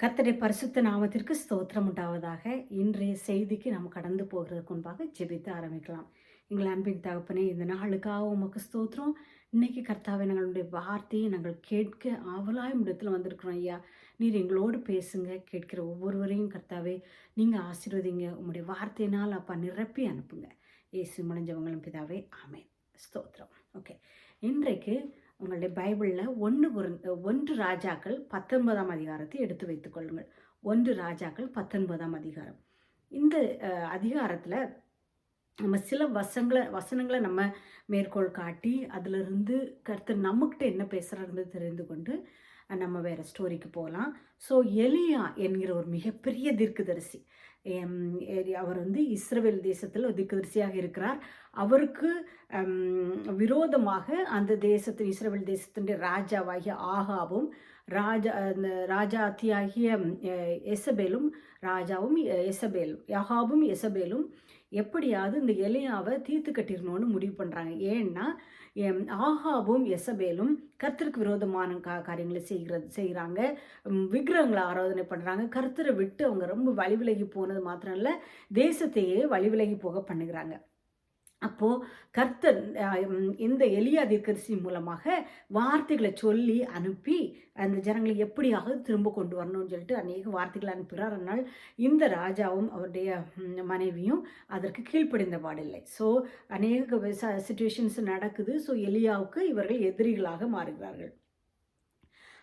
கத்தடை பரிசுத்த நாமத்திற்கு ஸ்தோத்திரம் உண்டாவதாக. இன்றைய செய்திக்கு நாம் கடந்து போகிறதுக்கு முன்பாக ஜெபித்து ஆரம்பிக்கலாம். எங்கள் அன்பின் தகப்பனே இந்த நாளுக்காக உமக்கு ஸ்தோத்திரம். இன்னைக்கு கர்த்தாவே எங்களுடைய வார்த்தையை நாங்கள் கேட்க ஆவலாய் இடத்துல வந்திருக்கிறோம் ஐயா. நீர் எங்களோடு பேசுங்க கேட்கிற ஒவ்வொருவரையும் கர்த்தாவே நீங்கள் ஆசீர்வதிங்க. உங்களுடைய வார்த்தையினால் அப்பா நிரப்பி அனுப்புங்க. இயேசு முடிஞ்சவங்களும் பிதாவே ஆமே ஸ்தோத்திரம். ஓகே. இன்றைக்கு உங்களுடைய பைபிளில் ஒன்று ஒன்று ராஜாக்கள் பத்தொன்பதாம் அதிகாரத்தை எடுத்து வைத்துக் கொள்ளுங்கள். ஒன்று ராஜாக்கள் பத்தொன்பதாம் அதிகாரம். இந்த அதிகாரத்தில் நம்ம சில வசங்களை வசனங்களை நம்ம மேற்கோள் காட்டி அதிலிருந்து கருத்து நம்மக்கிட்ட என்ன பேசுகிறாருன்னு தெரிந்து கொண்டு நம்ம வேறு ஸ்டோரிக்கு போகலாம் ஸோ எலியா என்கிற ஒரு மிகப்பெரிய தீர்க்கதரிசி. அவர் வந்து இஸ்ரேல் தேசத்தில் ஒரு இருக்கிறார். அவருக்கு விரோதமாக அந்த தேசத்தின் இஸ்ரேல் தேசத்தினுடைய ராஜாவாகிய ஆகாவும் ராஜா அந்த ராஜாத்தியாகிய அத்தியாகிய எசபேலும் ராஜாவும் அஹ், எசபேலும் யகாபும் எசபேலும் எப்படியாவது இந்த எலியாவை தீர்த்து கட்டிடணும்னு முடிவு பண்ணுறாங்க ஏன்னா எம், எசபேலும் கர்த்தருக்கு விரோதமான கா காரியங்களை செய்கிறது செய்கிறாங்க விக்கிரகங்களை ஆராதனை பண்ணுறாங்க கர்த்தரை விட்டு அவங்க ரொம்ப வழி விலகி போனது மாத்திரம் இல்லை தேசத்தையே வழி விலகி போக பண்ணுகிறாங்க. அப்போது கர்த்தர் இந்த எலியா தீர்க்கதரிசி மூலமாக வார்த்தைகளை சொல்லி அனுப்பி அந்த ஜனங்களை எப்படியாவது திரும்ப கொண்டு வரணும்னு சொல்லிட்டு அநேக வார்த்தைகளை அனுப்புகிறார். அதனால் இந்த ராஜாவும் அவருடைய மனைவியும் அதற்கு கீழ்ப்படிந்த பாடில்லை. ஸோ அநேக சுச்சுவேஷன்ஸ் நடக்குது. ஸோ எலியாவுக்கு இவர்கள் எதிரிகளாக மாறுகிறார்கள்.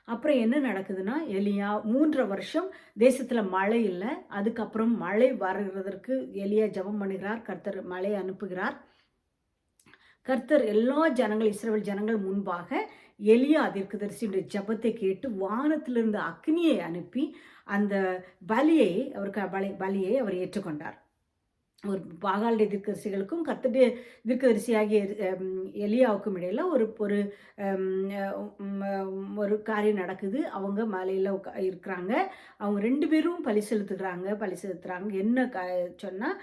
அப்புறம் என்ன நடக்குதுன்னா எலியா மூன்றரை வருஷம் தேசத்தில் மழை இல்லை. அதுக்கப்புறம் மழை வருகிறதற்கு எலியா ஜெபம் பண்ணுகிறார். கர்த்தர் மழை அனுப்புகிறார். கர்த்தர் எல்லா ஜனங்கள் இஸ்ரேல் ஜனங்கள் முன்பாக எலியா தீர்க்கதரிசியுடைய ஜெபத்தை கேட்டு வானத்திலிருந்து அக்னியை அனுப்பி அந்த பலியை அவருக்கு பலி பலியை அவர் ஏற்றுக்கொண்டார். ஒரு பாகாலுடைய தீர்க்கதரிசிகளுக்கும் கர்த்தருடைய தீர்க்கதரிசியாகிய எலியாவுக்கும் இடையில ஒரு ஒரு ஒரு காரியம் நடக்குது. அவங்க மலையில் இருக்கிறாங்க. அவங்க ரெண்டு பேரும் பழி செலுத்துகிறாங்க. பழி செலுத்துகிறாங்க என்ன க சொன்னால்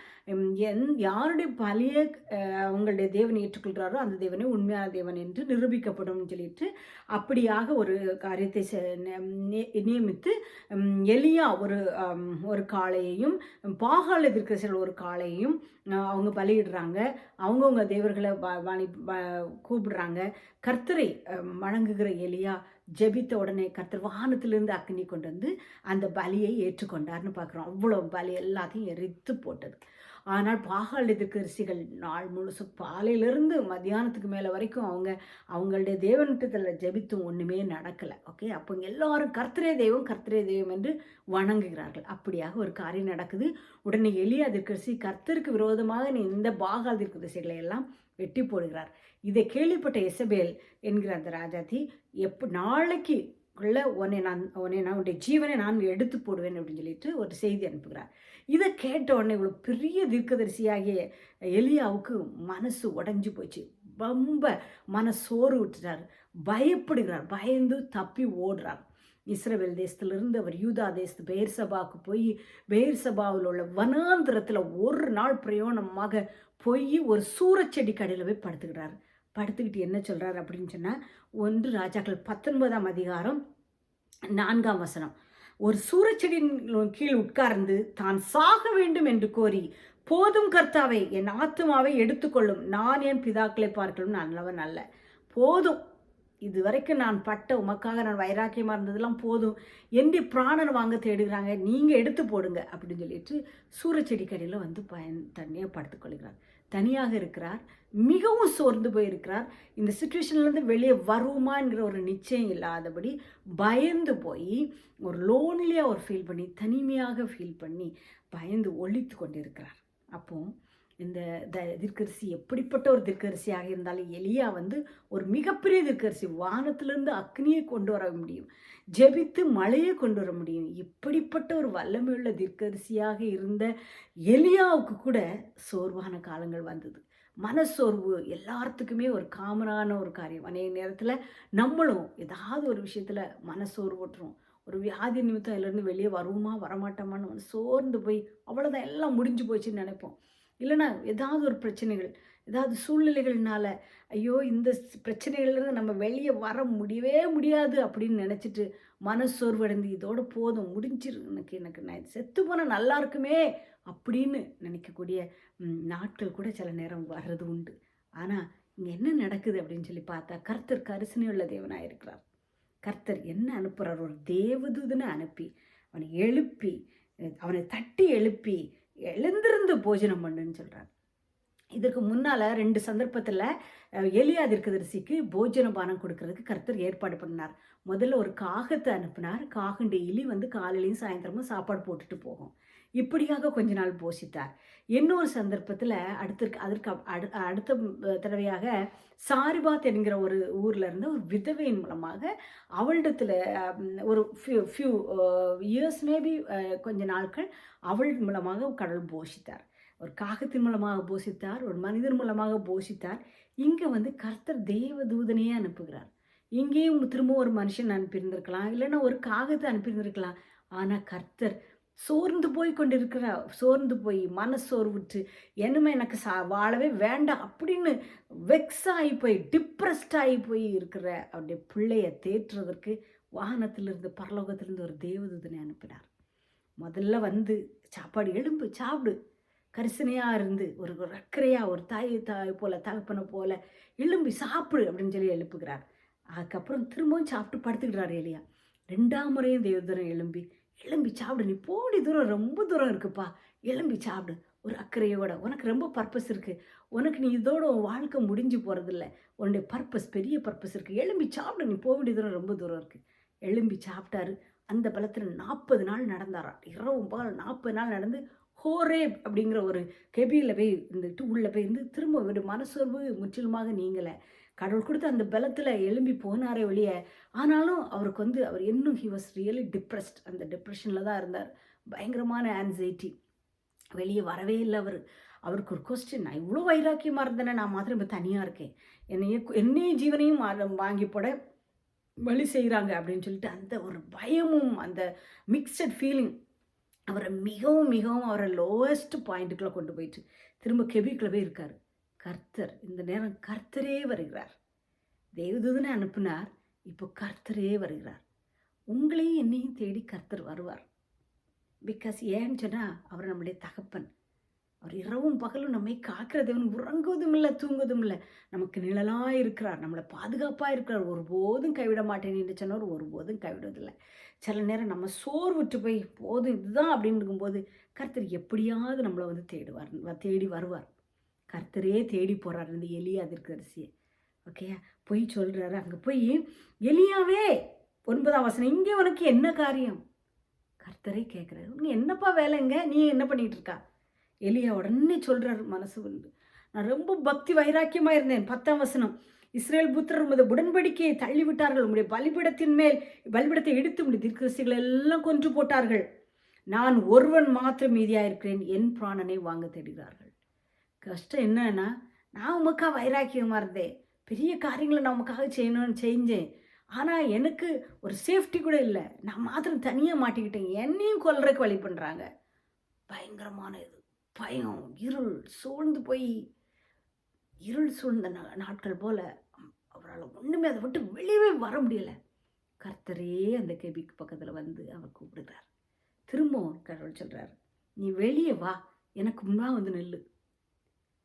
என் யாருடைய பலியை அவங்களுடைய தேவன் ஏற்றுக்கொள்கிறாரோ அந்த தேவனே உண்மையான தேவன் என்று நிரூபிக்கப்படும் சொல்லிட்டு அப்படியாக ஒரு காரியத்தை செ- நியமித்து எலியா ஒரு ஒரு காளையையும் பாகால் தீர்க்கதரிசிகள் ஒரு காளையும் அஹ், அவங்க பலியிடுறாங்க. அவங்கவுங்க தேவர்களை வாணி கூப்பிடுறாங்க. கர்த்தரை வணங்குகிற எலியா ஜெபித்த உடனே கர்த்தர் வானத்திலிருந்து அக்னி கொண்டு வந்து அந்த பலியை ஏற்றுக்கொண்டார்னு பார்க்குறோம். அவ்வளோ பலி எல்லாத்தையும் எரித்து போட்டது. ஆனால் பாகால் எதிர்க்கரிசிகள் நாள் முழுசு பாலையிலிருந்து மத்தியானத்துக்கு மேலே வரைக்கும் அவங்க அவங்களுடைய தேவனிட்டத்தில் ஜெபித்தும் ஒன்றுமே நடக்கலை. ஓகே அப்போ எல்லாரும் கர்த்தரே தெய்வம் கர்த்தரே தெய்வம் என்று வணங்குகிறார்கள். அப்படியாக ஒரு காரியம் நடக்குது. உடனே எளிய எதிர்கரிசி கர்த்தருக்கு விரோதமாக நீ இந்த பாகால் எதிர்கரிசிகளை எல்லாம் வெட்டி போடுகிறார். இதை கேள்விப்பட்ட எசபேல் என்கிற அந்த ராஜாதி எப்போ நாளைக்கு உள்ள உன்னை நான் உன்னை நான் உன்னுடைய ஜீவனை நான் எடுத்து போடுவேன் அப்படின்னு சொல்லிட்டு ஒரு செய்தி அனுப்புகிறார். இதை கேட்ட உடனே இவ்வளோ பெரிய தீர்க்கதரிசியாகிய எலியாவுக்கு மனசு உடஞ்சி போச்சு. ரொம்ப மன சோறு விட்டுறார் பயப்படுகிறார். பயந்து தப்பி ஓடுறார். இஸ்ரவேல் தேசத்திலிருந்து அவர் யூதா தேசத்து பெயர் சபாவுக்கு போய் பெயர் சபாவில் உள்ள வனாந்திரத்தில் ஒரு நாள் பிரயோணமாக போய் ஒரு சூறச்செடி கடையில் போய் படுத்துக்கிறார். படுத்துக்கிட்டு என்ன சொல்கிறார் அப்படின்னு சொன்னால் ஒன்று ராஜாக்கள் பத்தொன்பதாம் அதிகாரம் நான்காம் வசனம். ஒரு சூரச்செடியின் கீழ் உட்கார்ந்து தான் சாக வேண்டும் என்று கோரி போதும் கர்த்தாவை என் ஆத்துமாவை எடுத்துக்கொள்ளும். நான் என் பிதாக்களை பார்க்கலும் நல்லவன் அல்ல. போதும். இது வரைக்கும் நான் பட்ட உமக்காக நான் வைராக்கியமாக இருந்ததெல்லாம் போதும். என்று பிராணன் வாங்க தேடுகிறாங்க. நீங்கள் எடுத்து போடுங்க. அப்படின்னு சொல்லிட்டு சூரச்செடி கடையில் வந்து பயன் தனியாக படுத்துக்கொள்கிறார். தனியாக இருக்கிறார் மிகவும் சோர்ந்து போயிருக்கிறார். இந்த சுச்சுவேஷன்லேருந்து வெளியே வருவோமாங்கிற ஒரு நிச்சயம் இல்லாதபடி பயந்து போய் ஒரு லோன்லியாக ஒரு ஃபீல் பண்ணி தனிமையாக ஃபீல் பண்ணி பயந்து ஒழித்து கொண்டிருக்கிறார். அப்போது இந்த த தீர்க்கரிசி எப்படிப்பட்ட ஒரு தீர்க்கரிசியாக இருந்தாலும் எலியா வந்து ஒரு மிகப்பெரிய திருக்கரிசி வானத்திலிருந்து அக்னியை கொண்டு வர முடியும். ஜெபித்து மழையை கொண்டு வர முடியும். இப்படிப்பட்ட ஒரு வல்லமையுள்ள தீர்க்கரிசியாக இருந்த எலியாவுக்கு கூட சோர்வான காலங்கள் வந்தது. மனசோர்வு எல்லாத்துக்குமே ஒரு காமனான ஒரு காரியம். அநேக நேரத்தில் நம்மளும் ஏதாவது ஒரு விஷயத்தில் மனசோர்வுட்டுறோம் ஒரு வியாதி நிமித்தம் அதுலேருந்து வெளியே வருவோமா வரமாட்டோமான்னு சோர்ந்து போய் அவ்வளோதான் எல்லாம் முடிஞ்சு போச்சுன்னு நினைப்போம். இல்லைன்னா ஏதாவது ஒரு பிரச்சனைகள் ஏதாவது சூழ்நிலைகள்னால ஐயோ இந்த ஸ் பிரச்சனைகள்லேருந்து நம்ம வெளியே வர முடியவே முடியாது அப்படின்னு நினச்சிட்டு மனசோர்வடைந்து இதோட போதும் முடிஞ்சிரு எனக்கு எனக்கு நான் செத்து போனால் நல்லா இருக்குமே அப்படின்னு நினைக்கக்கூடிய நாட்கள் கூட சில நேரம் வர்றது உண்டு. ஆனால் இங்கே என்ன நடக்குது அப்படின்னு சொல்லி பார்த்தா கர்த்தர் கரிசனையுள்ள தேவனாக இருக்கிறார். கர்த்தர் என்ன அனுப்புகிறார் ஒரு தேவதூதனை அனுப்பி அவனை எழுப்பி அவனை தட்டி எழுப்பி எழுந்திருந்து போஜனம் பண்ணுன்னு சொல்கிறார் இதற்கு முன்னால் ரெண்டு சந்தர்ப்பத்தில் எலியா தீர்க்கதரிசிக்கு போஜன பானம் கொடுக்கறதுக்கு கர்த்தர் ஏற்பாடு பண்ணார். முதல்ல ஒரு காகத்தை அனுப்பினார். காகம் டெய்லி வந்து காலையிலையும் சாயந்தரமும் சாப்பாடு போட்டுட்டு போகும். இப்படியாக கொஞ்ச நாள் போஷித்தார். இன்னொரு சந்தர்ப்பத்தில் அடுத்த அதற்கு அடு அடுத்த தடவையாக சாரிபாத் என்கிற ஒரு ஊரில் இருந்த ஒரு விதவையின் மூலமாக அவளிடத்தில் ஒரு ஃபியூ ஃபியூ இயர்ஸ் மேபி கொஞ்ச நாட்கள் அவள் மூலமாக கடவுள் போஷித்தார். ஒரு காகத்தின் மூலமாக போஷித்தார் ஒரு மனிதன் மூலமாக போஷித்தார். இங்கே வந்து கர்த்தர் தேவதூதனையே அனுப்புகிறார். இங்கேயும் திரும்ப ஒரு மனுஷன் அனுப்பியிருந்திருக்கலாம் இல்லைன்னா ஒரு காகத்தை அனுப்பியிருந்திருக்கலாம். ஆனால் கர்த்தர் சோர்ந்து போய் கொண்டிருக்கிற சோர்ந்து போய் மனசோர்வுற்று என்னமே எனக்கு சா வாழவே வேண்டாம் அப்படின்னு வெக்ஸ் ஆகி போய் டிப்ரெஸ்ட் ஆகி போய் இருக்கிற அவருடைய பிள்ளைய தேற்றுறதற்கு வாகனத்திலிருந்து பரலோகத்திலிருந்து ஒரு தேவதூதனை அனுப்பினார். முதல்ல வந்து சாப்பாடு எலும்பு சாப்பிடு. கரிசனையாக இருந்து ஒரு ஒரு அக்கறையாக ஒரு தாய் தாய் போல தகப்பனை போல எலும்பி சாப்பிடு அப்படின்னு சொல்லி எழுப்புகிறார். அதுக்கப்புறம் திரும்பவும் சாப்பிட்டு படுத்துக்கிறார் எலியா. ரெண்டாம் முறையும் தேவதூரம் எலும்பி எலும்பி சாப்பிடு நீ போடி தூரம் ரொம்ப தூரம் இருக்குப்பா எலும்பி சாப்பிடு ஒரு அக்கறையோட உனக்கு ரொம்ப பர்பஸ் இருக்குது உனக்கு நீ இதோட உன் வாழ்க்கை முடிஞ்சு போகிறதில்ல உன்னுடைய பர்பஸ் பெரிய பர்பஸ் இருக்குது எலும்பி சாப்பிடு நீ போக வேண்டிய தூரம் ரொம்ப தூரம் இருக்குது எலும்பி சாப்பிட்டாரு. அந்த பலத்தில் நாற்பது நாள் நடந்தாராம். இரவும் பகல் நாற்பது நாள் நடந்து ஹோரேப் அப்படிங்கிற ஒரு கெபியில் போய் இருந்துட்டு உள்ளே போய் இருந்து திரும்ப ஒரு மனசோர்வு முற்றிலுமாக நீங்களை கடவுள் கொடுத்து அந்த பலத்தில் எழும்பி போனாரே வெளியே ஆனாலும் அவருக்கு வந்து அவர் இன்னும் ஹி வாஸ் ரியலி டிப்ரெஸ்ட் அந்த டிப்ரெஷனில் தான் இருந்தார். பயங்கரமான ஆன்சைட்டி வெளியே வரவே இல்லை அவர். அவருக்கு ஒரு கொஸ்டின் நான் இவ்வளோ வைராக்கியமாக இருந்தேனே நான் மாத்திரம் இப்போ தனியாக இருக்கேன். என்னையே என்னையும் ஜீவனையும் மா- வாங்கி போட வழி செய்கிறாங்க அப்படின்னு சொல்லிட்டு அந்த ஒரு பயமும் அந்த மிக்சட் ஃபீலிங் அவரை மிகவும் மிகவும் அவரை லோவஸ்ட் பாயிண்ட்டுக்குள்ளே கொண்டு போயிட்டு திரும்ப கெபிக்குள்ளே போய் இருக்கார். கர்த்தர் இந்த நேரம் கர்த்தரே வருகிறார். தேவதூதனை அனுப்பினார் இப்போ கர்த்தரே வருகிறார். உங்களையும் என்னையும் தேடி கர்த்தர் வருவார். பிகாஸ் ஏன்னு சொன்னால் அவர் நம்முடைய தகப்பன். அவர் இரவும் பகலும் நம்மை காக்கிற தேவன் உறங்குவதும் இல்லை தூங்குவதும் இல்லை நமக்கு நிழலாக இருக்கிறார் நம்மளை பாதுகாப்பாக இருக்கிறார். ஒருபோதும் கைவிட மாட்டேன் என்று சொன்னவர் ஒருபோதும் கைவிடுவதில்லை. சில நேரம் நம்ம சோர்வுற்று போய் போதும் இதுதான் அப்படின்னு இருக்கும்போது கர்த்தர் எப்படியாவது நம்மளை வந்து தேடுவார் வ- தேடி வருவார். கர்த்தரே தேடி போகிறார் இந்த எலியா தீர்க்கதரிசியை. ஓகே? போய் சொல்கிறாரு அங்கே போய் எலியாவே ஒன்பதாம் வசனம் இங்கே உனக்கு என்ன காரியம்? கர்த்தரே கேட்குறாரு. உனக்கு என்னப்பா வேலைங்க? நீ என்ன பண்ணிகிட்டு இருக்கா? எலியா உடனே சொல்கிறார் மனசு வந்து நான் ரொம்ப பக்தி வைராக்கியமாக இருந்தேன் பத்தாம் வசனம். இஸ்ரேல் புத்திரர் உமது உடன்படிக்கையை தள்ளிவிட்டார்கள் உம்முடைய பலிபிடத்தின் மேல் பலிபிடத்தை இடித்து உம்முடைய தீர்க்கதரிசிகளை எல்லாம் கொன்று போட்டார்கள். நான் ஒருவன் மாத்திரம் மீதியாக இருக்கிறேன் என் பிராணனை வாங்க தேடுகிறார்கள். கஷ்டம் என்னன்னா நான் உமக்காக வைராக்கியமாக இருந்தேன். பெரிய காரியங்களை நான் உமக்காக செய்யணும்னு செஞ்சேன். ஆனால் எனக்கு ஒரு சேஃப்டி கூட இல்லை. நான் மாத்திரம் தனியாக மாட்டிக்கிட்டேன். என்னையும் கொல்றதுக்கு வழி பண்ணுறாங்க பயங்கரமான இது. பயம் இருள் சூழ்ந்து போய் இருள் சூழ்ந்த நாட்கள் போல அவரால் ஒன்றுமே அதை விட்டு வெளியவே வர முடியல. கர்த்தரே அந்த கேபிக்கு பக்கத்தில் வந்து அவர் கூப்பிடுறார் திரும்பவும் கடவுள் சொல்கிறார் நீ வெளியே வா எனக்கு முன்னா வந்து நெல்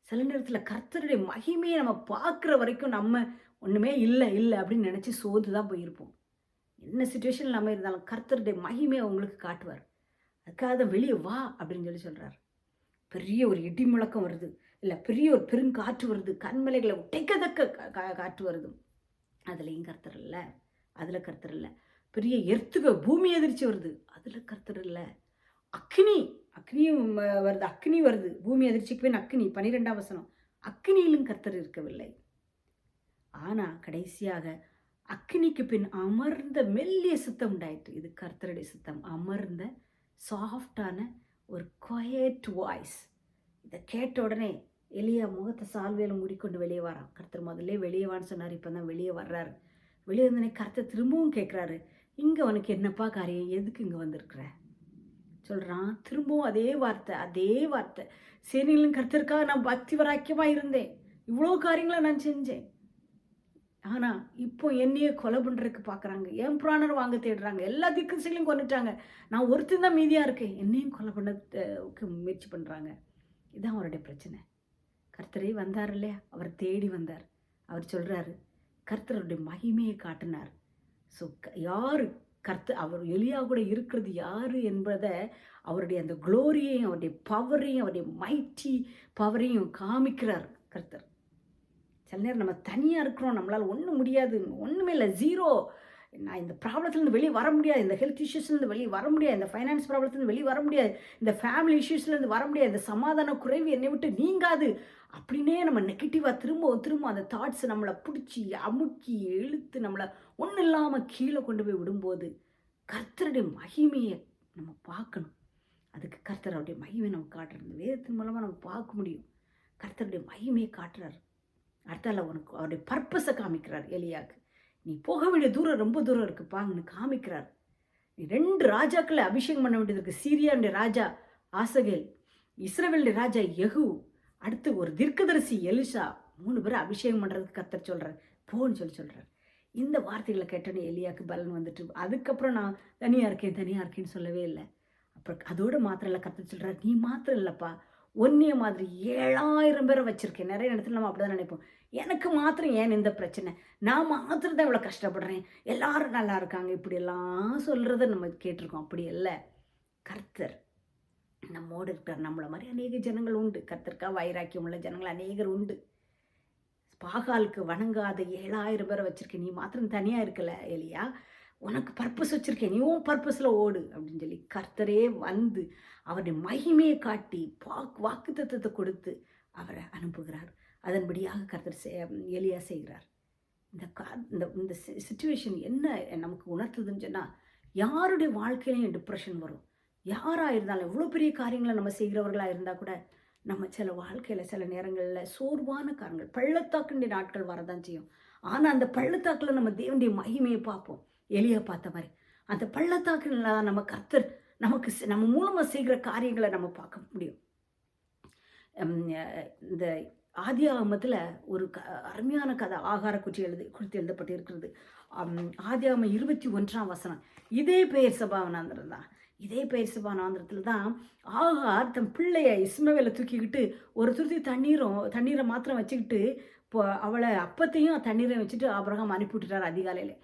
சில நேரத்தில் கர்த்தருடைய மகிமையை நம்ம பார்க்குற வரைக்கும் நம்ம ஒன்றுமே இல்லை இல்லை அப்படின்னு நினச்சி சோர்ந்து தான் போயிருப்போம். என்ன சுச்சுவேஷன் நம்ம இருந்தாலும் கர்த்தருடைய மகிமையை அவங்களுக்கு காட்டுவார். அதுக்காக தான் வெளியே வா அப்படின்னு சொல்லி சொல்கிறார் பெரிய ஒரு இடி முழக்கம் வருது. இல்லை பெரிய ஒரு பெருங்காற்று வருது. கண்மலைகளை உடைக்கதக்க கா- காற்று வருது. அதுலேயும் கர்த்தர் இல்லை? அதில் கர்த்தர் இல்லை. பெரிய எர்த்துக பூமி எதிர்ச்சி வருது. அதில் கர்த்தர் இல்லை. அக்னி அக்னியும் வருது. அக்னி வருது. பூமி அதிர்ச்சிக்கு பின் அக்னி பனிரெண்டாம் வசனம். அக்னியிலும் கர்த்தர் இருக்கவில்லை. ஆனால் கடைசியாக அக்னிக்கு பின் அமர்ந்த மெல்லிய சுத்தம் உண்டாயிற்று. இது கர்த்தருடைய சுத்தம். அமர்ந்த சாஃப்டான ஒரு குவயட் வாய்ஸ் இதை கேட்ட உடனே எலியா முகத்தை சால்வையில் மூடிக்கொண்டு வெளியே வரான். கருத்தர் முதல்ல வெளியே வான்னு சொன்னார் இப்போ தான் வெளியே வர்றாரு. வெளியே வந்தோடனே கருத்தை திரும்பவும் கேட்குறாரு இங்கே உனக்கு என்னப்பா காரியம்? எதுக்கு இங்கே வந்திருக்கிற? சொல்கிறான் திரும்பவும் அதே வார்த்தை அதே வார்த்தை. சேனையிலும் கருத்திற்காக நான் பக்தி வராக்கியமாக இருந்தேன். இவ்வளோ காரியங்களை நான் செஞ்சேன். ஆனால் இப்போ என்னையே கொலை பண்ணுறதுக்கு பார்க்குறாங்க என் புராணர் வாங்க தேடுறாங்க. எல்லா திக்குசைகளையும் கொண்டுட்டாங்க நான் ஒருத்தன் தான் மீதியாக இருக்கேன். என்னையும் கொலை பண்ண முயற்சி பண்ணுறாங்க இதுதான் அவருடைய பிரச்சனை. கர்த்தரே வந்தார் இல்லையா? அவர் தேடி வந்தார். அவர் சொல்கிறாரு கர்த்தருடைய மகிமையை காட்டினார். ஸோ யார் கர்த்த அவர் எளியாக கூட இருக்கிறது யார் என்பதை அவருடைய அந்த குளோரியையும் அவருடைய பவரையும் அவருடைய மைட்டி பவரையும் காமிக்கிறார் கர்த்தர். சில நேரம் நம்ம தனியாக இருக்கிறோம் நம்மளால் ஒன்றும் முடியாது ஒன்றுமே இல்லை ஜீரோ நான் இந்த ப்ராப்ளத்துலேருந்து வெளியே வர முடியாது இந்த ஹெல்த் இஷ்யூஸ்லேருந்து வெளியே வர முடியாது இந்த ஃபைனான்ஸ் ப்ராப்ளத்துலேருந்து வெளியே வர முடியாது இந்த ஃபேமிலி இஷ்யூஸ்லேருந்து வர முடியாது இந்த சமாதான குறைவு என்னை விட்டு நீங்காது அப்படின்னே நம்ம நெகட்டிவாக திரும்பவும் திரும்ப அந்த தாட்ஸ் நம்மளை பிடிச்சி அமுக்கி இழுத்து நம்மளை ஒன்றும் இல்லாமல் கீழே கொண்டு போய் விடும்போது கர்த்தருடைய மகிமையை நம்ம பார்க்கணும். அதுக்கு கர்த்தருடைய மகிமை நம்ம காட்டுறது வேதத்தின் மூலமாக நம்ம பார்க்க முடியும். கர்த்தருடைய மகிமையை காட்டுறாரு. அடுத்தால உனக்கு அவருடைய பர்பஸை காமிக்கிறார் எலியாக்கு. நீ போக வேண்டிய தூரம் ரொம்ப தூரம் இருக்குப்பாங்கன்னு காமிக்கிறார். நீ ரெண்டு ராஜாக்களை அபிஷேகம் பண்ண வேண்டியது இருக்கு. சீரியாவுடைய ராஜா ஆசகேல் இஸ்ரவேலுடைய ராஜா யகு அடுத்து ஒரு தீர்க்கதரிசி எலிஷா மூணு பேரை அபிஷேகம் பண்ணுறதுக்கு கத்தர் சொல்கிறார் போன்னு சொல்லி சொல்கிறார் இந்த வார்த்தைகளை கேட்டோன்னே எலியாக்கு பலன் வந்துட்டு அதுக்கப்புறம் நான் தனியாக இருக்கேன் தனியாக இருக்கேன்னு சொல்லவே இல்லை. அப்புறம் அதோட மாத்திரம் இல்லை கத்தர் சொல்கிறார் நீ மாத்திரம் இல்லைப்பா. ஒன்றிய மாதிரி ஏழாயிரம் பேரை வச்சுருக்கேன். நிறைய இடத்துல நம்ம அப்படி தான் நினைப்போம். எனக்கு மாத்திரம் ஏன் இந்த பிரச்சனை? நான் மாத்திரம் தான் இவ்வளோ கஷ்டப்படுறேன். எல்லாரும் நல்லா இருக்காங்க. இப்படியெல்லாம் சொல்கிறத நம்ம கேட்டிருக்கோம். அப்படி இல்லை கர்த்தர் நம்மோடு இருக்கிறார். நம்மளை மாதிரி அநேக ஜனங்கள் உண்டு. கர்த்தருக்கா வைராக்கியம் உள்ள ஜனங்கள் அநேகர் உண்டு. பாகாலுக்கு வணங்காத ஏழாயிரம் பேரை வச்சுருக்கேன். நீ மாத்திரம் தனியாக இருக்கல எலியா? உனக்கு பர்பஸ் வச்சுருக்கேன். நீ உன் பர்பஸில் ஓடு அப்படின்னு சொல்லி கர்த்தரே வந்து அவருடைய மகிமையை காட்டி வாக்கு வாக்கு தத்துவத்தை கொடுத்து அவரை அனுப்புகிறார். அதன்படியாக கர்த்தர் எலியா செய்கிறார். இந்த கா இந்த இந்த சுச்சுவேஷன் என்ன நமக்கு உணர்த்துதுன்னு சொன்னால் யாருடைய வாழ்க்கையிலையும் டிப்ரெஷன் வரும். யாராக இருந்தாலும் எவ்வளோ பெரிய காரியங்களை நம்ம செய்கிறவர்களாக இருந்தால் கூட நம்ம சில வாழ்க்கையில் சில நேரங்களில் சோர்வான காரணங்கள் பள்ளத்தாக்குண்டிய நாட்கள் வரதான் செய்யும். ஆனால் அந்த பள்ளத்தாக்கில் நம்ம தேவனுடைய மகிமையை பார்ப்போம். எளிய பார்த்த மாதிரி அந்த பள்ளத்தாக்குல தான் நம்ம கர்த்தர் நமக்கு நம்ம மூலமாக செய்கிற காரியங்களை நம்ம பார்க்க முடியும். இந்த ஆதி ஆகமத்தில் ஒரு க அருமையான கதை ஆகார குற்றி எழுது குறித்து எழுதப்பட்டு இருக்கிறது ஆதி ஆகம இருபத்தி ஒன்றாம் வசனம். இதே பெயர் சபாவனாந்திரம் தான். இதே பெயர் சபாவனாந்திரத்தில் தான் ஆகார் தன் பிள்ளைய இஸ்மவேல தூக்கிக்கிட்டு ஒரு துருத்தி தண்ணீரும் தண்ணீரை மாத்திரம் வச்சுக்கிட்டு இப்போ அவளை அப்பத்தையும் தண்ணீரை வச்சுட்டு அப்புறம் அனுப்பிவிட்டுட்டார் அதிகாலையில்.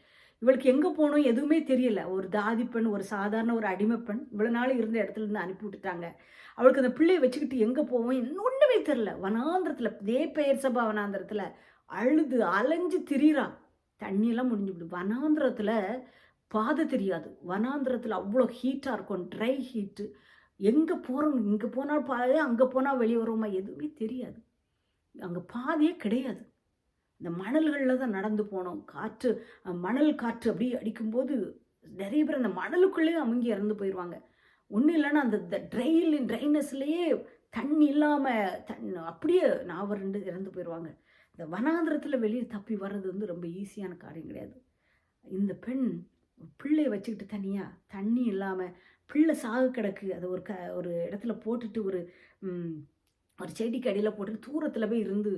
இவளுக்கு எங்கே போகணும் எதுவுமே தெரியல. ஒரு தாதி பெண் ஒரு சாதாரண ஒரு அடிமை பெண் இவ்வளோ நாள் இருந்த இடத்துல இருந்து அனுப்பி விட்டுட்டாங்க. அவளுக்கு அந்த பிள்ளையை வச்சுக்கிட்டு எங்கே போவோம் ஒன்றுமே தெரில வனாந்திரத்தில் இதே பெயர் சபா வனாந்திரத்தில் அழுது அலைஞ்சு திரிறா தண்ணியெல்லாம் முடிஞ்சு விடு வனாந்திரத்தில் பாதை தெரியாது. வனாந்திரத்தில் அவ்வளோ ஹீட்டாக இருக்கும். ட்ரை ஹீட்டு எங்கே போகிறோம் இங்கே போனால் பாதை அங்கே போனால் வெளியே வருவோமா எதுவுமே தெரியாது. அங்கே பாதையே கிடையாது. இந்த மணல்களில் தான் நடந்து போனோம். காற்று மணல் காற்று அப்படியே அடிக்கும்போது நிறைய பேர் அந்த மணலுக்குள்ளேயே அமுங்கி இறந்து போயிடுவாங்க ஒன்றும் இல்லைன்னா அந்த ட்ரெயில் ட்ரைனஸ்லேயே தண்ணி இல்லாமல் தன் அப்படியே நாவரண்டு இறந்து போயிடுவாங்க இந்த வனாந்திரத்தில் வெளியே தப்பி வர்றது வந்து ரொம்ப ஈஸியான காரியம் கிடையாது. இந்த பெண் பிள்ளையை வச்சுக்கிட்டு தனியாக தண்ணி இல்லாமல் பிள்ளை சாகு கிடக்கு. அதை ஒரு க ஒரு இடத்துல போட்டுட்டு ஒரு ஒரு செடிக்கு அடியில் போட்டுட்டு தூரத்தில் போய் இருந்து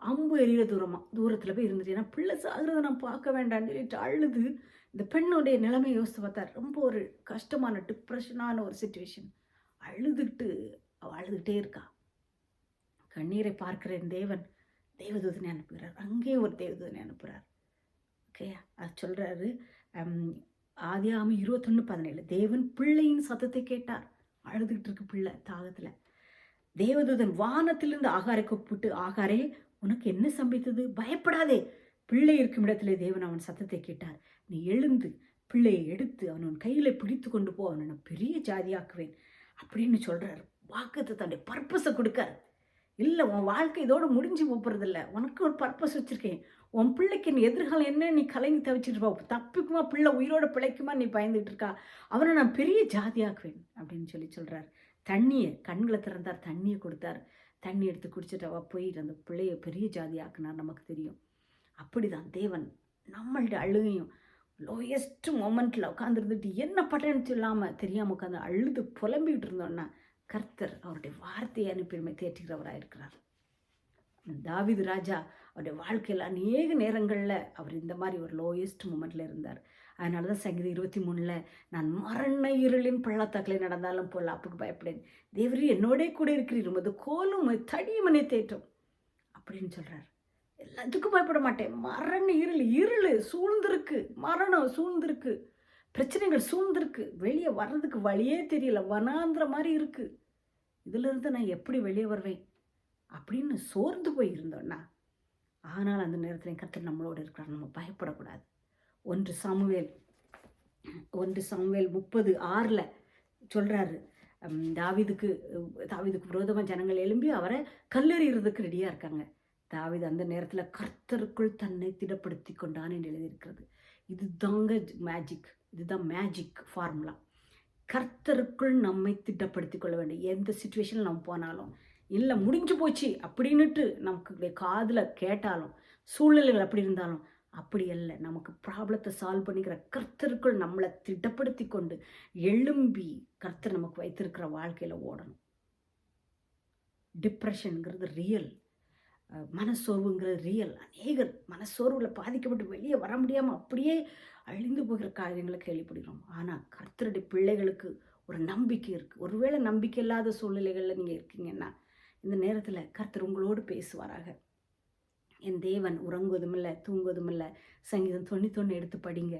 அம்பு எரியிற தூரமாக தூரத்தில் போய் இருந்துட்டு ஏன்னா பிள்ளை சாகிறத நான் பார்க்க வேண்டாம்னு சொல்லிட்டு அழுது. இந்த பெண்ணுடைய நிலைமை யோசித்து பார்த்தா ரொம்ப ஒரு கஷ்டமான டிப்ரெஷனான ஒரு சுச்சுவேஷன் அழுதுகிட்டு அவள் அழுதுகிட்டே இருக்கா. கண்ணீரை பார்க்கிற தேவன். தேவதூதனை அனுப்புகிறார். அங்கேயே ஒரு தேவதூதனை அனுப்புகிறார். ஓகே அது சொல்கிறாரு ஆதியாமி இருபத்தொன்று பதினேழு. தேவன் பிள்ளையின் சத்தத்தை கேட்டார். அழுதுகிட்டு இருக்கு பிள்ளை தாகத்தில். தேவதூதன் வானத்திலிருந்து ஆகாரை கூப்பிட்டு ஆகாரே உனக்கு என்ன சம்பித்தது? பயப்படாதே. பிள்ளை இருக்கும் இடத்திலே தேவன் அவன் சத்தத்தை கேட்டார். நீ எழுந்து பிள்ளையை எடுத்து அவன் உன் கையில் பிடித்து கொண்டு போ. அவனை நான் பெரிய ஜாதியாக்குவேன் அப்படின்னு சொல்கிறார் வாக்கத்தை தன்னுடைய பர்பஸை கொடுக்கார். இல்லை உன் வாழ்க்கை இதோடு முடிஞ்சு போகிறதில்ல உனக்கு ஒரு பர்பஸ் வச்சுருக்கேன். உன் பிள்ளைக்கு நீ எதிர்காலம் என்ன? நீ கலங்கி தவிச்சிட்டு இருப்பா தப்பிக்குமா? பிள்ளை உயிரோட பிழைக்குமா? நீ பயந்துட்டு இருக்கா? அவனை நான் பெரிய ஜாதியாக்குவேன் அப்படின்னு சொல்லி சொல்கிறார் தண்ணியை கண்களை திறந்தார். தண்ணியை கொடுத்தார். தண்ணி எடுத்து குடிச்சிட்டு அவள் போயிட்டு அந்த பிள்ளைய பெரிய ஜாதி ஆக்குனார் நமக்கு தெரியும். அப்படி தான் தேவன் நம்மள்ட அழுகையும் லோயஸ்ட் மொமெண்ட்டில் உட்காந்துருந்துட்டு என்ன பட்டேன்னு சொல்லாமல் தெரியாமல் உட்காந்து அழுது புலம்பிக்கிட்டு இருந்தோன்னா கர்த்தர் அவருடைய வார்த்தையை அனுப்பி தேற்றுகிறவராக இருக்கிறார் தாவிது ராஜா அவருடைய வாழ்க்கையில் அநேக நேரங்களில் அவர் இந்த மாதிரி ஒரு லோயஸ்ட் மூமெண்ட்டில் இருந்தார். அதனால தான் சங்கீதம் இருபத்தி மூணில் நான் மரண இருளின் பள்ளத்தாக்கில் நடந்தாலும் போல் அப்புக்கு பயப்படேன். தேவரி என்னோடே கூட இருக்கிறீர். உமது கோலும் உமது தேற்றும். அப்படின்னு சொல்கிறார் எல்லாத்துக்கும் பயப்பட மாட்டேன். மரண இருள் இருள் சூழ்ந்திருக்கு. மரணம் சூழ்ந்திருக்கு. பிரச்சனைகள் சூழ்ந்திருக்கு. வெளியே வர்றதுக்கு வழியே தெரியல. வனாந்திர மாதிரி இருக்குது இதிலிருந்து நான் எப்படி வெளியே வருவேன்? அப்படின்னு சோர்ந்து போய் இருந்தோன்னா ஆனால் அந்த நேரத்தில் கத்தர் நம்மளோடு இருக்கிறார். நம்ம பயப்படக்கூடாது. ஒன்று சாமுவேல். ஒன்று சாமுவேல் முப்பது ஆறில் சொல்கிறாரு தாவிதுக்கு தாவிதுக்கு விரோதமாக ஜனங்கள் எழும்பி அவரை கல்லறிகிறதுக்கு ரெடியாக இருக்காங்க. தாவிது அந்த நேரத்தில் கர்த்தருக்குள் தன்னை திடப்படுத்தி கொண்டான் என்று எழுதியிருக்கிறது. இது தாங்க மேஜிக் இதுதான் மேஜிக் ஃபார்முலா கர்த்தருக்குள் நம்மை திட்டப்படுத்தி கொள்ள வேண்டும். எந்த சுச்சுவேஷனில் நம்ம போனாலும். இல்லை முடிஞ்சு போச்சு அப்படின்னுட்டு நமக்கு காதில் கேட்டாலும் சூழ்நிலைகள் அப்படி இருந்தாலும் அப்படி அல்ல. நமக்கு ப்ராப்ளத்தை சால்வ் பண்ணிக்கிற கர்த்தருக்குள் நம்மளை திட்டப்படுத்தி கொண்டு எழும்பி கர்த்தர் நமக்கு வைத்திருக்கிற வாழ்க்கையில் ஓடணும். டிப்ரெஷனுங்கிறது ரியல் மனசோர்வுங்கிறது ரியல் அநேகர் மனசோர்வில் பாதிக்கப்பட்டு வெளியே வர முடியாமல் அப்படியே அழிந்து போகிற காரியங்களை கேள்விப்படுகிறோம். ஆனால் கர்த்தருடைய பிள்ளைகளுக்கு ஒரு நம்பிக்கை இருக்குது ஒருவேளை நம்பிக்கை இல்லாத சூழ்நிலைகளில் நீங்கள் இருக்கீங்கன்னா இந்த நேரத்தில் கர்த்தர் உங்களோடு பேசுவாராக. என் தேவன் உறங்குவதுமில்லை தூங்குவதுமில்லை. சங்கீதம் தொண்ணூத்தொன்று எடுத்து படிங்க.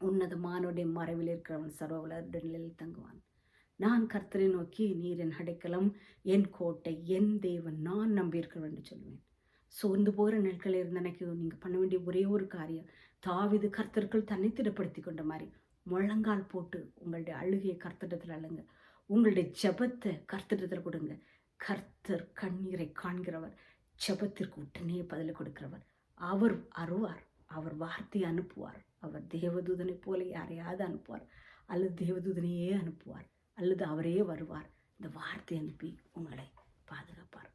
உன்னதமானுடைய மறைவில் இருக்கிறவன் சர்வ நிலையில் தங்குவான். நான் கர்த்தரை நோக்கி நீர் என் அடைக்கலம் என் கோட்டை என் தேவன் நான் நம்பியிருக்கிறவன் என்று சொல்லுவேன். சோர்ந்து போகிற நாட்கள் இருந்த எனக்கு நீங்கள் பண்ண வேண்டிய ஒரே ஒரு காரியம் தாவிது கர்த்தர்கள் தன்னை திடப்படுத்தி கொண்ட மாதிரி முழங்கால் போட்டு உங்களுடைய அழுகையை கர்த்தடத்தில் அழுங்க உங்களுடைய ஜபத்தை கர்த்தடத்தில் கொடுங்க. கர்த்தர் கண்ணீரை காண்கிறவர். ஜபத்திற்கு உடனே பதில் கொடுக்கிறவர் அவர் அருவார். அவர் வார்த்தை அனுப்புவார். அவர் தேவதூதனை போல யாரையாவது அனுப்புவார். அல்லது தேவதூதனையே அனுப்புவார். அல்லது அவரே வருவார். இந்த வார்த்தை அனுப்பி உங்களை பாதுகாப்பார்.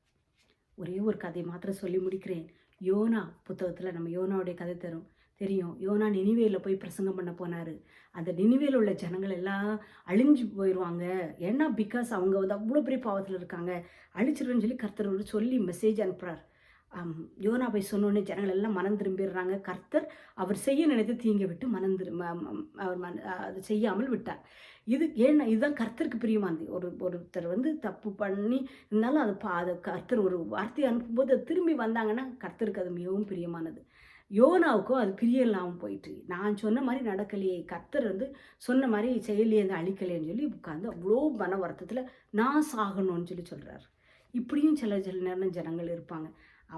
ஒரே ஒரு கதை மாத்திரம் சொல்லி முடிக்கிறேன். யோனா புத்தகத்தில் நம்ம யோனாவுடைய கதை தரும். தெரியும். யோனா நினைவேல போய் பிரசங்கம் பண்ண போனார். அந்த நினைவேல உள்ள ஜனங்கள் எல்லாம் அழிஞ்சு போயிடுவாங்க ஏன்னா பிகாஸ் அவங்க வந்து அவ்வளோ பெரிய பாவத்தில் இருக்காங்க. அழிச்சிருவேன்னு சொல்லி கர்த்தர் ஒரு சொல்லி மெசேஜ் அனுப்புகிறார் யோனா போய் சொன்னோடனே ஜனங்கள் எல்லாம் மனம் திரும்பிடுறாங்க. கர்த்தர் அவர் செய்ய நினைத்து தீங்க விட்டு மனம் திரும்ப அவர் மன அது செய்யாமல் விட்டார். இது ஏன்னா இதுதான் கர்த்தருக்கு பிரியமானது. ஒரு ஒருத்தர் வந்து தப்பு பண்ணி இருந்தாலும் அது பா அதை கர்த்தர் ஒரு வார்த்தையை அனுப்பும்போது திரும்பி வந்தாங்கன்னா கர்த்தருக்கு அது மிகவும் பிரியமானது. யோனாவுக்கும் அது பிரியலாமல் இல்லாமல் போயிட்டு நான் சொன்ன மாதிரி நடக்கலையே கத்தர் வந்து சொன்ன மாதிரி செயலியை வந்து அழிக்கலையேன்னு சொல்லி உட்காந்து அவ்வளோ மன வருத்தத்தில் நான் சாகணும்னு சொல்லி சொல்கிறார் இப்படியும் சில சில நேரம் ஜனங்கள் இருப்பாங்க.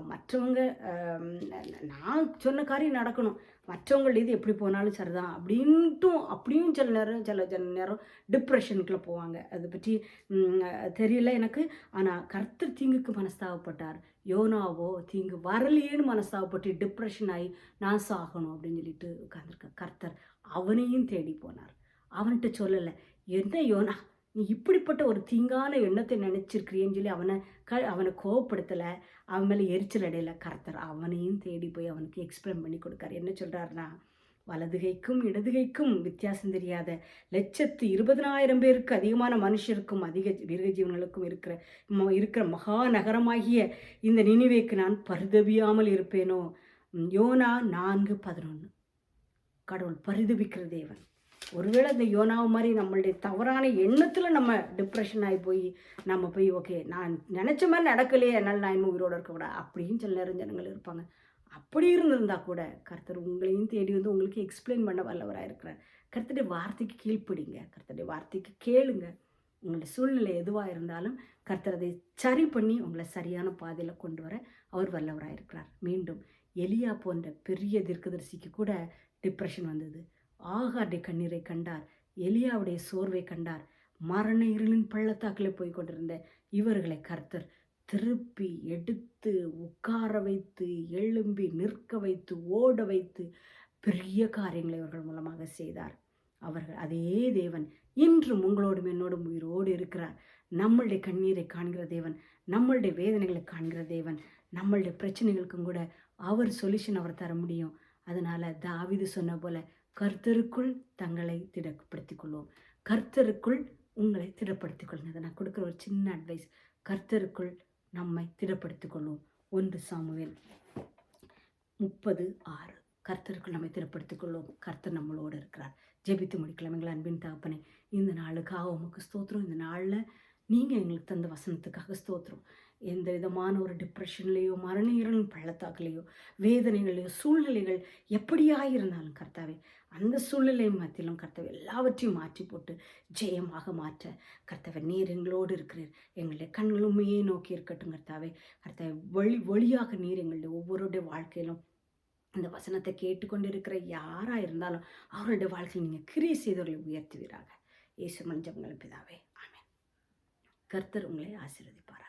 மற்றவங்க நான் சொன்ன காரியம் நடக்கணும். மற்றவங்கள இது எப்படி போனாலும் சரிதான் அப்படின்ட்டும் அப்படியும் சில நேரம் சில சில நேரம் டிப்ரெஷனுக்குள்ளே போவாங்க. அதை பற்றி தெரியல எனக்கு. ஆனால் கர்த்தர் தீங்குக்கு மனஸ்தாபப்பட்டார். யோனாவோ தீங்கு வரலையேன்னு மனஸ்தாபப்பட்டு டிப்ரெஷன் ஆகி நான் சாகணும் அப்படின்னு சொல்லிட்டு உட்காந்துருக்க கர்த்தர் அவனையும் தேடி போனார். அவன்கிட்ட சொல்லலை என்ன யோனா நீ இப்படிப்பட்ட ஒரு தீங்கான எண்ணத்தை நினச்சிருக்கிறியன்னு சொல்லி அவனை க அவனை கோவப்படுத்தலை. அவன் மேலே எரிச்சல் அடையில. கர்த்தர் அவனையும் தேடி போய் அவனுக்கு எக்ஸ்பிளைன் பண்ணி கொடுக்காரு. என்ன சொல்கிறாருன்னா வலதுகைக்கும் இடதுகைக்கும் வித்தியாசம் தெரியாத லட்சத்து இருபதனாயிரம் பேருக்கு அதிகமான மனுஷருக்கும் அதிக மிருக ஜீவன்களுக்கும் இருக்கிற இருக்கிற மகா நகரமாகிய இந்த நினைவேக்கு நான் பரிதவியாமல் இருப்பேனோ? யோனா நான்கு பதினொன்று கடவுள் பரிதபிக்கிற தேவன். ஒருவேளை இந்த யோனாவை மாதிரி நம்மளுடைய தவறான எண்ணத்தில் நம்ம டிப்ரெஷன் ஆகி போய் நம்ம போய் ஓகே நான் நினச்ச மாதிரி நடக்கலையே என்னால் நான் இன்னும் உயிரோடு இருக்கக்கூடாது அப்படின்னு சில நேரம் ஜனங்கள் இருப்பாங்க. அப்படி இருந்திருந்தா கூட கர்த்தர் உங்களையும் தேடி வந்து உங்களுக்கு எக்ஸ்பிளைன் பண்ண வல்லவராக இருக்கிறார். கர்த்தருடைய வார்த்தைக்கு கீழ்ப்பிடிங்க. கர்த்தருடைய வார்த்தைக்கு கேளுங்க. உங்களுடைய சூழ்நிலை எதுவாக இருந்தாலும் கர்த்தர் அதை சரி பண்ணி உங்களை சரியான பாதையில் கொண்டு வர அவர் வல்லவராக இருக்கிறார். மீண்டும் எலியா போன்ற பெரிய தீர்க்கதரிசிக்கு கூட டிப்ரெஷன் வந்தது. ஆகாருடைய கண்ணீரை கண்டார். எலியாவுடைய சோர்வை கண்டார். மரண இருளின் பள்ளத்தாக்கில் போய் கொண்டிருந்த இவர்களை கர்த்தர் திருப்பி எடுத்து உட்கார வைத்து எழும்பி நிற்க வைத்து ஓட வைத்து பெரிய காரியங்களை இவர்கள் மூலமாக செய்தார். அவர்கள் அதே தேவன் இன்றும் உங்களோடும் என்னோடும் உயிரோடு இருக்கிறார். நம்மளுடைய கண்ணீரை காண்கிற தேவன் நம்மளுடைய வேதனைகளை காண்கிற தேவன் நம்மளுடைய பிரச்சனைகளுக்கும் கூட அவர் சொல்யூஷன் அவர் தர முடியும். அதனால் தாவிது சொன்ன போல கர்த்தருக்குள் தங்களை திடப்படுத்திக் கொள்வோம் கர்த்தருக்குள் உங்களை திடப்படுத்திக் கொள்ளுங்க நான் கொடுக்குற ஒரு சின்ன அட்வைஸ் கர்த்தருக்குள் நம்மை திடப்படுத்திக் கொள்வோம் ஒன்று சாமுவேல் முப்பது ஆறு. கர்த்தருக்குள் நம்மை திறப்படுத்திக் கொள்வோம் கர்த்தர் நம்மளோடு இருக்கிறார். ஜெபித்து முடிக்கலாம். எங்கள் அன்பின் தகப்பனே இந்த நாளுக்காக உமக்கு ஸ்தோத்திரம். இந்த நாளில் நீங்கள் எங்களுக்கு தந்த வசனத்துக்காக ஸ்தோத்திரம். எந்த விதமான ஒரு டிப்ரெஷன்லேயோ மரணீரன் பள்ளத்தாக்குலேயோ வேதனைகளையோ சூழ்நிலைகள் எப்படியாக இருந்தாலும் கர்த்தாவே அந்த சூழ்நிலை மத்தியிலும் கர்த்தவர் எல்லாவற்றையும் மாற்றி போட்டு ஜெயமாக மாற்ற. கர்த்தவர் நீர் எங்களோடு இருக்கிறீர். எங்களுடைய கண்களுமே நோக்கி இருக்கட்டும் கர்த்தாவே. கர்த்தாவை வழி வழியாக நீர் எங்களுடைய ஒவ்வொருடைய வாழ்க்கையிலும் இந்த வசனத்தை கேட்டுக்கொண்டிருக்கிற யாராக இருந்தாலும் அவருடைய வாழ்க்கையில் நீங்கள் கிரியை செய்தவர்களை உயர்த்துவீராக. இயேசு மஞ்சங்கள் பிதாவே. ஆமென். கர்த்தர் உங்களை ஆசீர்வதிப்பாரா